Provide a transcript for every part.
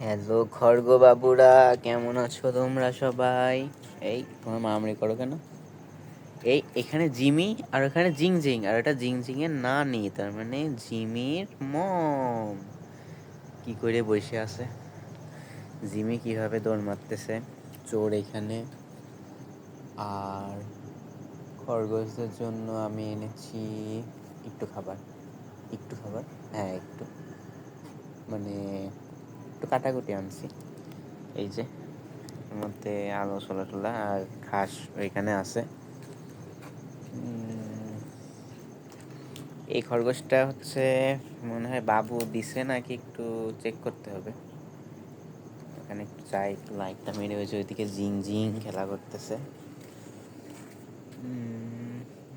Hello খড়গ বাবুরা কেমন আছো তোমরা সবাই? এই, তোমার মামড়ি করো কেন? এই, এখানে জিমি আর ওখানে জিং জিং আর এটা জিং জিং এর না নেই তার মানে জিমির মম। কি করে বসে আছে? জিমি কীভাবে দৌড় মারতেছে? চোর এখানে। আর খরগোশদের জন্য আমি এনেছি একটু খাবার। একটু খাবার? হ্যাঁ একটু। মানে একটু কাটাকুটি আনছি। এই যে মধ্যে আলো, ছোলা টোলা আর ঘাস ওইখানে আছে। এই খরগোশটা হচ্ছে মনে হয় বাবু দিছে নাকি একটু চেক করতে হবে। ওখানে একটু চাই একটু লাইটটা মেরে হয়েছে ওইদিকে জিং জিং খেলা করতেছে।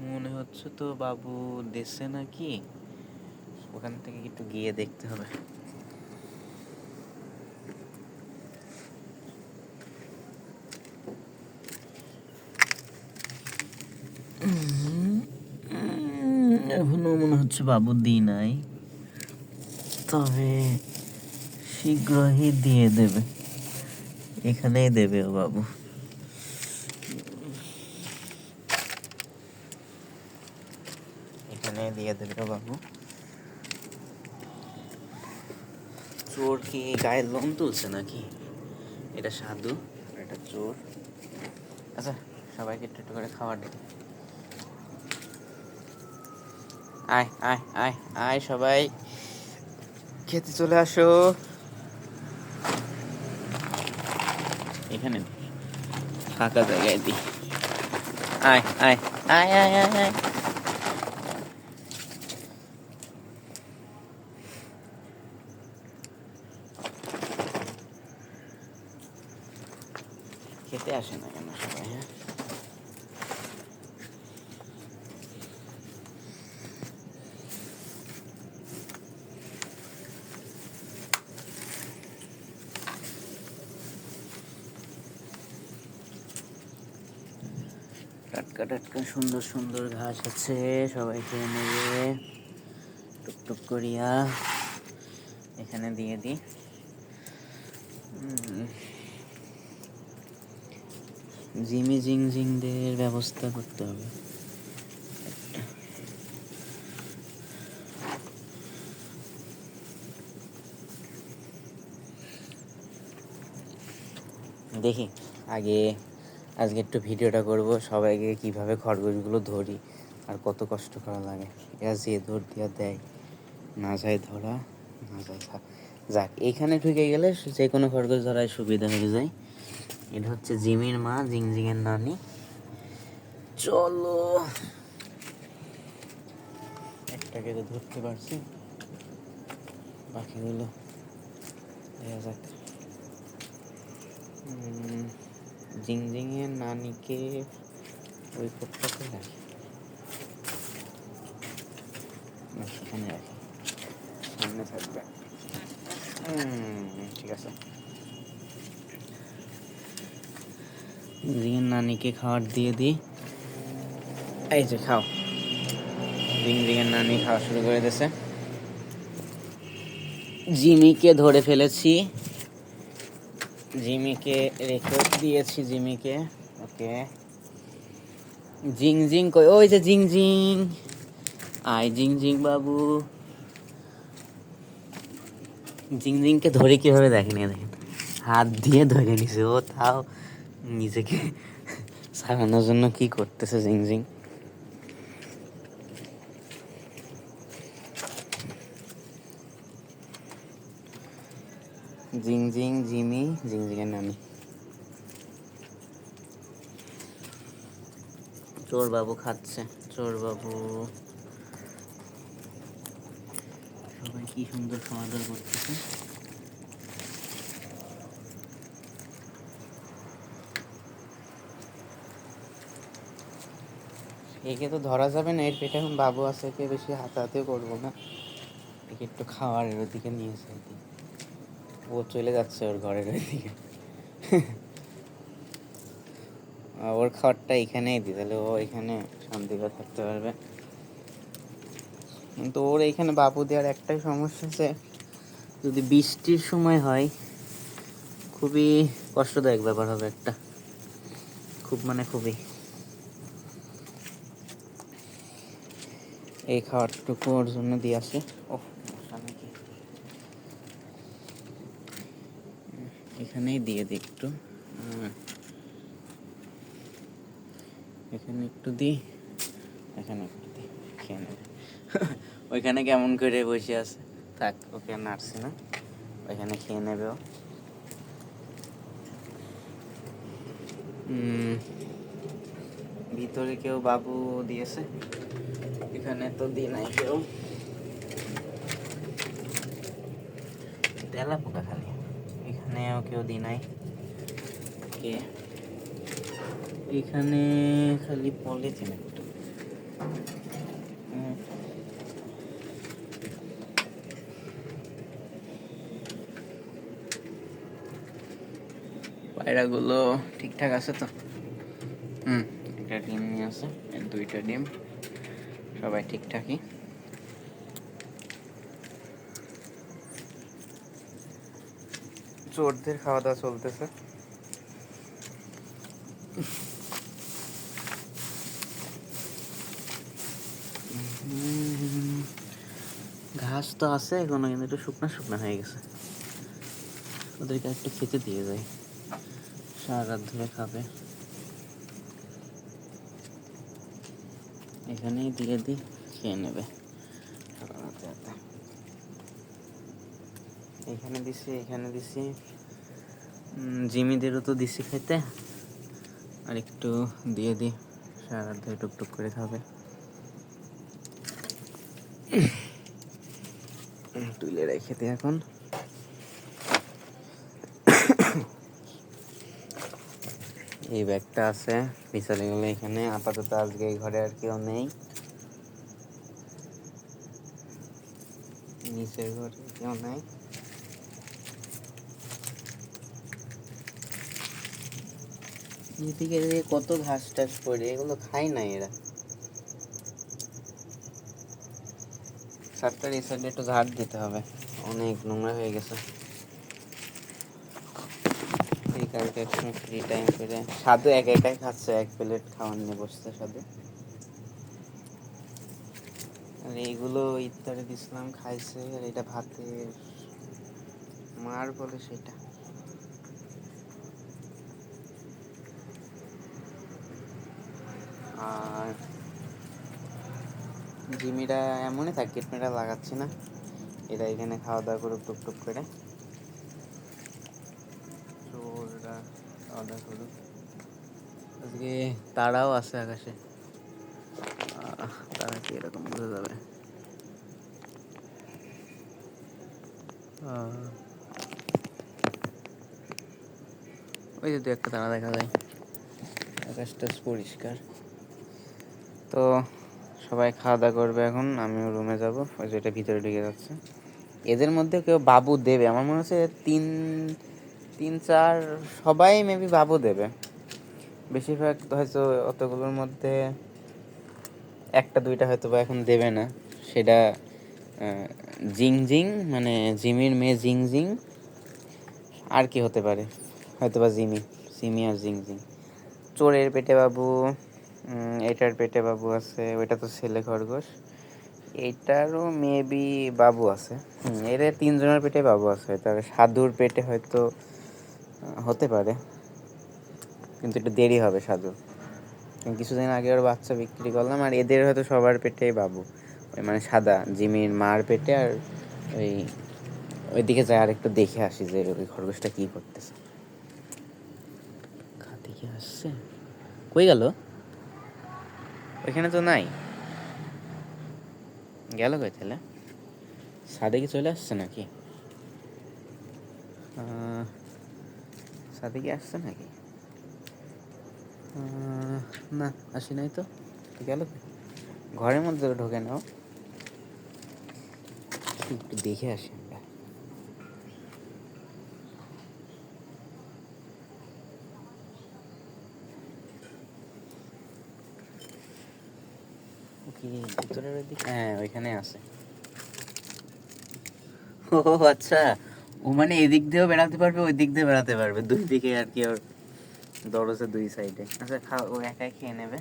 মনে হচ্ছে তো বাবু দেশে নাকি। ওখান থেকে একটু গিয়ে দেখতে হবে। এখনও মনে হচ্ছে বাবু দি নাই। তবে শীঘ্রই দিয়ে দেবে। এখানেই দেবে ও বাবু। এখানে দিয়ে দেবে ও বাবু। চোর কি গায়ে লোম তুলছে নাকি? এটা সাধু এটা চোর। আচ্ছা সবাইকে একটু একটু করে খাবার দিই। আয় আয় আয় আয় সবাই। খেতে চলে আসো। এখানে ফাঁকা জায়গায় দি। আয় আয় আয় আয় আয় আয়। খেতে আসে না কেন সবাই হ্যাঁ? টাটকা সুন্দর সুন্দর ঘাস আছে। সবাই খেয়ে নেবে টুকটুক করিয়া এখানে দিয়ে দিই। জিমি জিং জিংদের ব্যবস্থা করতে হবে। দেখি, আগে আজকে একটু ভিডিওটা করব, সবাইকে কীভাবে খরগোশগুলো ধরি আর কত কষ্ট করা লাগে। এরা যে ধর দিয়া দেয়। না যায় ধরা, না যায় যাক এইখানে ঢুকে গেলে যে কোনো খরগোশ ধরায় সুবিধা হয়ে যায়। এটা হচ্ছে জিমির মা, জিংজিংয়ের নানি। চলো। একটাকে তো ধরতে পারছি। বাকিগুলো, দেখা যাক। উম, জিংজিংয়ের নানিকে ওই কোটটাতে রাখি। না সেখানে রাখি। সামনে থাকবে। ঠিক আছে। জিংয়ের নানিকে খাবার দিয়ে দিই। এই যে খাও। জিং জিংয়ের নানি খাওয়া শুরু করে দিয়েছে। জিমিকে ধরে ফেলেছি। জিমিকে রেখে দিয়েছি, জিমিকে। ওকে। জিং জিং কই, ওই যে জিং জিং। আয় জিং জিং বাবু। জিং জিংকে ধরে কীভাবে দেখেন দেখেন। হাত দিয়ে ধরে নিছে, ও তাও নিজেকে সারানোর জন্য কি করতেছে জিং জিং। জিং জিং, জিমি, জিং, জিংয়ের নানি চোর বাবু খাচ্ছে, চোর বাবু। সবাই কি সুন্দর খাওয়া দাওয়া করতেছে। একে তো ধরা যাবে না, এর পেটে এখন বাবু আছে, একে বেশি হাতাহাতি করব না। একে একটু খাওয়ারের ওদিকে নিয়েছে এদিকে ও চলে যাচ্ছে ওর ঘরের আহ, ওর খাবারটা এখানেই দিই তাহলে ও এখানে শান্তি করে থাকতে পারবে। কিন্তু ওর এইখানে বাবু দেওয়ার একটাই সমস্যা আছে যদি বৃষ্টির সময় হয় খুবই কষ্টদায়ক ব্যাপার হবে একটা। খুব মানে খুবই। এই খাবারটুকু ওর জন্য দিয়ে আসে। ও নাকি উম, এখানেই দিয়ে দিই একটু। এখানে একটু দিই, এখানে একটু দিই, খেয়ে ওইখানে কেমন করে বসে আছে? থাক, ওকে নাড়ছি না। ওইখানে খেয়ে নেবে ও। ভিতরে কেউ বাবু দিয়েছে? এখানে তো দি নাই কেউ। তেলা পোকা খালি কেউ দি নাই। কে এখানে খালি পলিথিন একটু। পায়রাগুলো ঠিকঠাক আছে তো? হুম। একটা ডিম নিয়ে আছে দুইটা ডিম। সবাই ঠিকঠাকই? চোরদের খাওয়া দাওয়া চলতেছে। ঘাস তো আছে এখনও, কিন্তু একটু শুকনো শুকনো হয়ে গেছে। ওদেরকে একটু খেতে দিয়ে যায় সারা রাত ধরে খাবে। এখানেই দিয়ে দিই, খেয়ে নেবে। এখানে দিছি এখানে দিছি। জিমিদেরও তো দিছি খেতে। আর একটু দিয়ে দিই সারা ধরে টুকটুক করে খাবে। তুলে রেখে দে এখন। এই ব্যাগটা আছে বিশালে গেলে এখানে। আপাতত আজকে এই ঘরে আর কেউ নেই। নিচের ঘরে কেউ নেই। এদিকে কত ঘাস টাস পড়ে, এগুলো খায় না এরা। সাতটার এই সাইডে একটু ঝাড় দিতে হবে। অনেক নোংরা হয়ে গেছে। কালকে একসময় ফ্রি টাইম করে সাধু এক একাই খাচ্ছে, এক প্লেট খাওয়ার নিয়ে বসছে সাধু। আর এইগুলো ইত্যাদি দিছিলাম, খাইছে, আর এটা ভাতের মার বলে সেটা। আর জিমিরা এমনই থাকে মেয়েরা লাগাচ্ছি না। এরা এখানে খাওয়া দাওয়া করুক, টুকটুক করে। খাওয়া দাওয়া করুক। আজকে তারাও আছে আকাশে। তারা কি এরকম বোঝা যাবে? ওই যে একটা তারা দেখা যায়। আকাশটা পরিষ্কার। তো সবাই খাওয়া দাওয়া করবে এখন, আমিও রুমে যাব। ওই যে এটা ভিতরে ঢুকে যাচ্ছে। এদের মধ্যে কেউ বাবু দেবে। আমার মনে হচ্ছে তিন তিন, চার, সবাই মেবি বাবু দেবে। বেশিরভাগ হয়তো অতগুলোর মধ্যে একটা, দুইটা হয়তো বা এখন দেবে না। সেটা জিং জিং মানে জিমির মেয়ে জিং জিং। আর কি হতে পারে? হয়তো বা জিমি জিমি আর জিং জিং। চোরের পেটে বাবু এটার পেটে বাবু আছে, ওইটা তো ছেলে খরগোশ। এইটারও মেবি বাবু আছে। এর তিনজনের পেটে বাবু আছে, তার সাধুর পেটে হয়তো হতে পারে। কিন্তু একটু দেরি হবে সাধু কিছুদিন আগে ওর বাচ্চা বিক্রি করলাম, আর এদের হয়তো সবার পেটে বাবু। ওই মানে সাদা, জিমির মার পেটে, আর ওই, ওইদিকে যাই আর একটু দেখে আসি যে ওই খরগোশটা কি করতেছে। খাতে কি আসছে? কই গেল? ওইখানে তো নাই। গেল কই তাহলে? সাদে কি চলে আসছে নাকি? সাদে কি আসছে নাকি? না, আসি নাই তো। গেল ঘরের মধ্যে ঢোকে নাও। একটু দেখে আসি আমরা ও কি ভিতরের দিকে হ্যাঁ ওইখানে আছে। ও আচ্ছা। ও মানে এদিক দিয়েও বেড়াতে পারবে ওই দিক দিয়ে বেড়াতে পারবে। দুই দিকে আর কি ওর দরজা দুই সাইডে। আচ্ছা খাও ও একাই খেয়ে নেবে।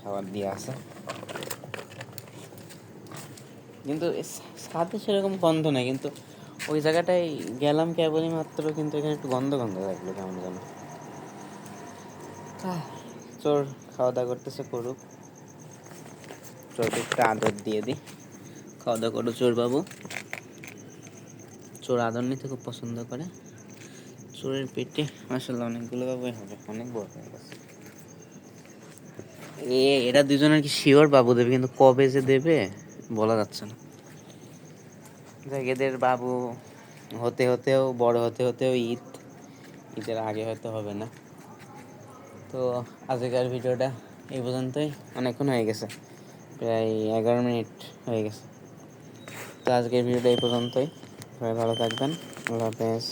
খাবার দিয়ে আসে কিন্তু সাথে সেরকম গন্ধ নেই কিন্তু ওই জায়গাটায় গেলাম কেবলই মাত্র কিন্তু এখানে একটু গন্ধ গন্ধ লাগল কেমন যেন। চোর খাওয়া দাওয়া করতেছে করুক। চোরকে একটু আদর দিয়ে দিই। খাওয়া দাওয়া করো চোর বাবু। চোর আদর নিতে খুব পছন্দ করে। চোরের পেটে মাসাল্লাহ অনেকগুলো বাবুই হবে, অনেক বড় হয়ে গেছে। এ, এরা দুজনের কি শিওর বাবু দেবে, কিন্তু কবে যে দেবে বলা যাচ্ছে না। দেখ এদের বাবু হতে হতেও, বড় হতে হতেও ঈদ। ঈদের আগে হয়তো হবে না। তো, আজকের ভিডিওটা এই পর্যন্তই। অনেকক্ষণ হয়ে গেছে। প্রায় এগারো মিনিট হয়ে গেছে। তো আজকের ভিডিওটা এই পর্যন্তই। সবাই ভালো থাকবেন। আল্লাহ হাফেজ।